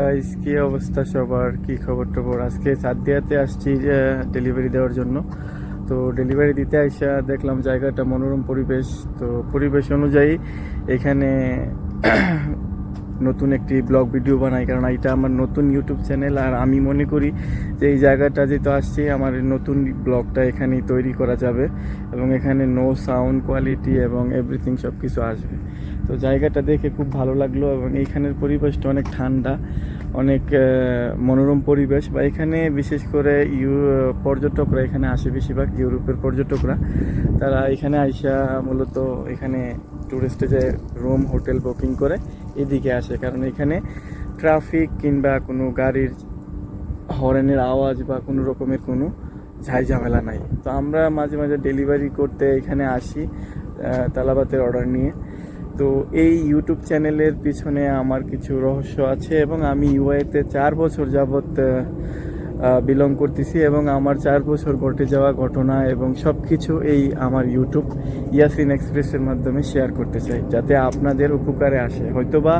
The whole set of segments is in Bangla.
গাইস কি অবস্থা সবার? কি খবর টবর আজকে সাদিয়াতে আসছি ডেলিভারি দেওয়ার জন্য। তো ডেলিভারি দিতে আসা দেখলাম জায়গাটা মনোরম পরিবেশ। তো পরিবেশ অনুযায়ী এখানে নতুন একটি ব্লগ ভিডিও বানাই, কারণ এটা আমার নতুন ইউটিউব চ্যানেল। আর আমি মনে করি যে এই জায়গাটা যেহেতু আসছি, আমার নতুন ব্লগটা এখানেই তৈরি করা যাবে এবং এখানে নো সাউন্ড কোয়ালিটি এবং এভরিথিং সব কিছু আসবে। তো জায়গাটা দেখে খুব ভালো লাগল এবং এইখানের পরিবেশটা অনেক ঠান্ডা। অনেক মনোরম পরিবেশ বা এখানে বিশেষ করে ইউ, পর্যটকরা এখানে আসে বেশিরভাগ, ইউরোপের পর্যটকরা। তারা এখানে আইসা মূলত এখানে টুরিস্টে যে রুম হোটেল বুকিং করে, এদিকে আসে। কারণ এখানে ট্রাফিক কিংবা কোনো গাড়ির হরেনের আওয়াজ বা কোনো রকমের কোনো ঝাই ঝামেলা নাই। তো আমরা মাঝে মাঝে ডেলিভারি করতে এখানে আসি তালাবাতের অর্ডার নিয়ে। তো এই ইউটিউব চ্যানেলের পিছনে আমার কিছু রহস্য আছে এবং আমি ইউআইতে চার বছর যাবৎ বিলং করতেছি এবং আমার চার বছর ঘটে যাওয়া ঘটনা এবং সব কিছু এই আমার ইউটিউব ইয়াসিন এক্সপ্রেসের মাধ্যমে শেয়ার করতে চাই, যাতে আপনাদের উপকারে আসে। হয়তোবা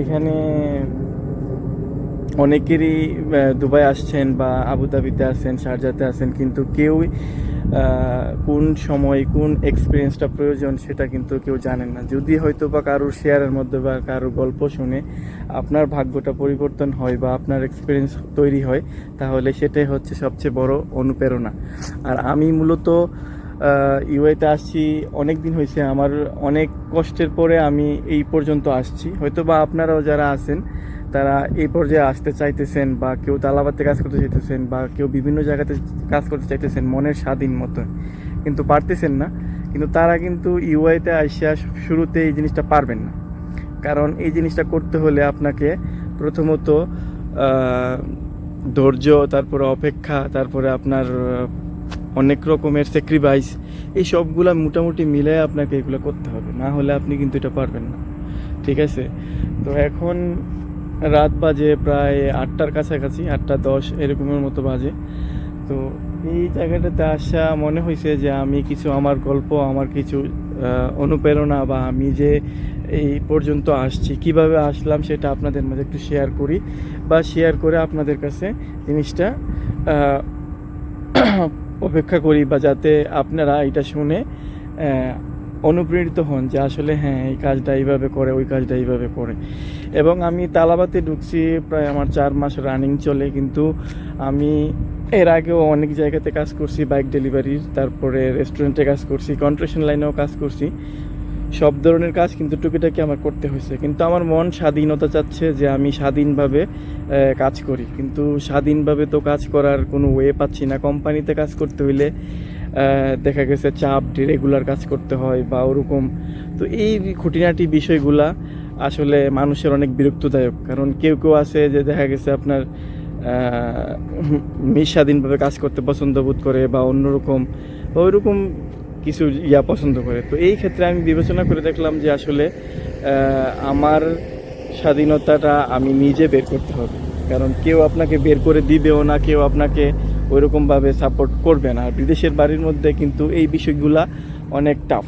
এখানে অনেকেরই দুবাই আসছেন বা আবুধাবিতে আছেন শারজাতে আছেন কিন্তু কেউই কোন সময় কোন এক্সপিরিয়েন্সটা প্রয়োজন সেটা কিন্তু কেউ জানেন না। যদি হয়তো বা কারোর শেয়ারের মধ্যে বা কারোর গল্প শুনে আপনার ভাগ্যটা পরিবর্তন হয় বা আপনার এক্সপিরিয়েন্স তৈরি হয়, তাহলে সেটাই হচ্ছে সবচেয়ে বড় অনুপ্রেরণা। আর আমি মূলত ইউএতে আসছি অনেক দিন হয়েছে। আমার অনেক কষ্টের পরে আমি এই পর্যন্ত আসছি। হয়তো বা আপনারাও যারা আছেন, তারা এই পর্যায়ে আসতে চাইতেছেন বা কেউ তালাবাতে কাজ করতে চাইতেছেন বা কেউ বিভিন্ন জায়গাতে কাজ করতে চাইতেছেন মনের স্বাধীন মতন। কিন্তু পারতেছেন না। কিন্তু তারা কিন্তু ইউআইতে আসিয়া শুরুতে এই জিনিসটা পারবেন না। কারণ এই জিনিসটা করতে হলে আপনাকে প্রথমত ধৈর্য, তারপরে অপেক্ষা, তারপরে আপনার অনেক রকমের স্যাক্রিফাইস এই সবগুলা মোটামুটি মিলে আপনাকে এগুলো করতে হবে। না হলে আপনি কিন্তু এটা পারবেন না। ঠিক আছে? তো এখন রাত বাজে প্রায় আটটার কাছাকাছি, আটটা দশ এরকমের মতো বাজে। তো এই জায়গাটাতে আসা মনে হয়েছে যে আমি কিছু আমার গল্প, আমার কিছু অনুপ্রেরণা বা আমি যে এই পর্যন্ত আসছি, কীভাবে আসলাম সেটা আপনাদের মাঝে একটু শেয়ার করি বা শেয়ার করে আপনাদের কাছে জিনিসটা অপেক্ষা করি বা যাতে আপনারা এটা শুনে অনুপ্রেরিত হন যে আসলে হ্যাঁ এই কাজটা এইভাবে করে, ওই কাজটা এইভাবে করে। এবং আমি তালাবাতে ঢুকছি, প্রায় আমার চার মাস রানিং চলে, কিন্তু আমি এর আগেও অনেক জায়গাতে কাজ করছি, বাইক ডেলিভারির, তারপরে রেস্টুরেন্টে কাজ করছি কন্ট্রাকশন লাইনেও কাজ করছি। সব ধরনের কাজ কিন্তু টুকিটাকি আমার করতে হয়েছে। কিন্তু আমার মন স্বাধীনতা চাচ্ছে যে আমি স্বাধীনভাবে কাজ করি। কিন্তু স্বাধীনভাবে তো কাজ করার কোনো ওয়ে পাচ্ছি না। কোম্পানিতে কাজ করতে হইলে দেখা গেছে চাপ রেগুলার কাজ করতে হয় বা ওরকম। তো এই খুঁটিনাটি বিষয়গুলা আসলে মানুষের অনেক বিরক্তদায়ক। কারণ কেউ কেউ আছে যে দেখা গেছে আপনার আহ, স্বাধীনভাবে কাজ করতে পছন্দ বোধ করে বা অন্যরকম ওইরকম কিছু ইয়া পছন্দ করে। তো এই ক্ষেত্রে আমি বিবেচনা করে দেখলাম যে আসলে আমার স্বাধীনতাটা আমি নিজে বের করতে হবে। কারণ কেউ আপনাকে বের করে দিবেও না, কেউ আপনাকে ওইরকমভাবে সাপোর্ট করবে না। বিদেশের বাড়ির মধ্যে কিন্তু এই বিষয়গুলা অনেক টাফ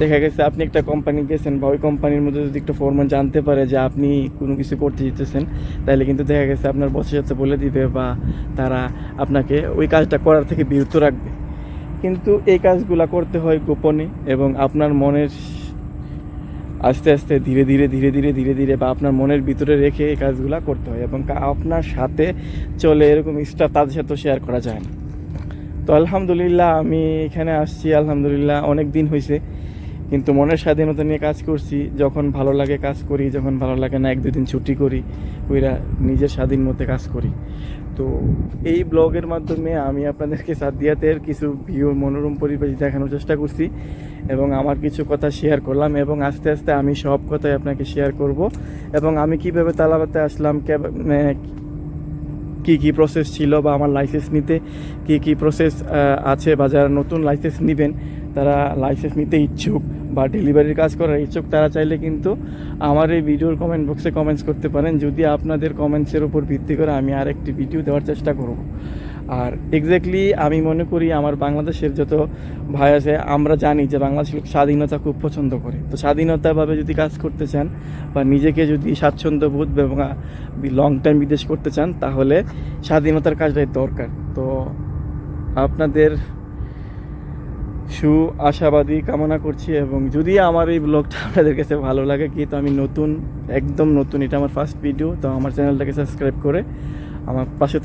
দেখা গেছে আপনি একটা কোম্পানি গেছেন বা ওই কোম্পানির মধ্যে যদি একটা ফোরম্যান জানতে পারে যে আপনি কোনো কিছু করতে যেতেছেন তাহলে কিন্তু দেখা গেছে আপনার বসের সাথে বলে দিবে বা তারা আপনাকে ওই কাজটা করার থেকে বিরত রাখবে। কিন্তু এই কাজগুলো করতে হয় গোপনে এবং আপনার মনের আস্তে আস্তে ধীরে ধীরে ধীরে ধীরে ধীরে ধীরে বা আপনার মনের ভিতরে রেখে এই কাজগুলো করতে হয় এবং আপনার সাথে চলে এরকম স্টাফ তাদের সাথে শেয়ার করা যায় না। তো আলহামদুলিল্লাহ আমি এখানে আসছি, আলহামদুলিল্লাহ অনেক দিন হয়েছে কিন্তু মনের স্বাধীনতা নিয়ে কাজ করছি, যখন ভালো লাগে কাজ করি, যখন ভালো লাগে না, এক দুদিন ছুটি করি ওইরা নিজের স্বাধীন মতে কাজ করি। তো এই ব্লগের মাধ্যমে আমি আপনাদেরকে সাদিয়াতের কিছু ভিউ মনোরম পরিবেশ দেখানোর চেষ্টা করছি এবং আমার কিছু কথা শেয়ার করলাম এবং আস্তে আস্তে আমি সব কথাই আপনাকে শেয়ার করব এবং আমি কীভাবে তালাবাতে আসলাম মানে কি কি প্রসেস ছিল বা আমার লাইসেন্স নিতে, কি কি প্রসেস আছে বা যারা নতুন লাইসেন্স নেবেন, তারা লাইসেন্স নিতে ইচ্ছুক। বা ডেলিভারির কাজ করার ইচ্ছুক, তারা চাইলে কিন্তু আমার এই ভিডিওর কমেন্ট বক্সে কমেন্টস করতে পারেন। যদি আপনাদের কমেন্টসের উপর ভিত্তি করে আমি আরেকটি ভিডিও দেওয়ার চেষ্টা করব। আর এক্স্যাক্টলি আমি মনে করি আমার বাংলাদেশের যত ভাই আছে, আমরা জানি যে বাংলাদেশ স্বাধীনতা খুব পছন্দ করে। তো স্বাধীনতাভাবে যদি কাজ করতে চান বা নিজেকে যদি স্বাচ্ছন্দ্য বোধ এবং লং টাইম বিদেশ করতে চান, তাহলে স্বাধীনতার কাজটাই দরকার। তো আপনাদের সু আশাবাদী কামনা করছি এবং যদি আমার এই ব্লগটা আপনাদের কাছে ভালো লাগে, কি তো আমি নতুন, একদম নতুন, এটা আমার ফার্স্ট ভিডিও তো আমার চ্যানেলটাকে সাবস্ক্রাইব করে আমার পাশে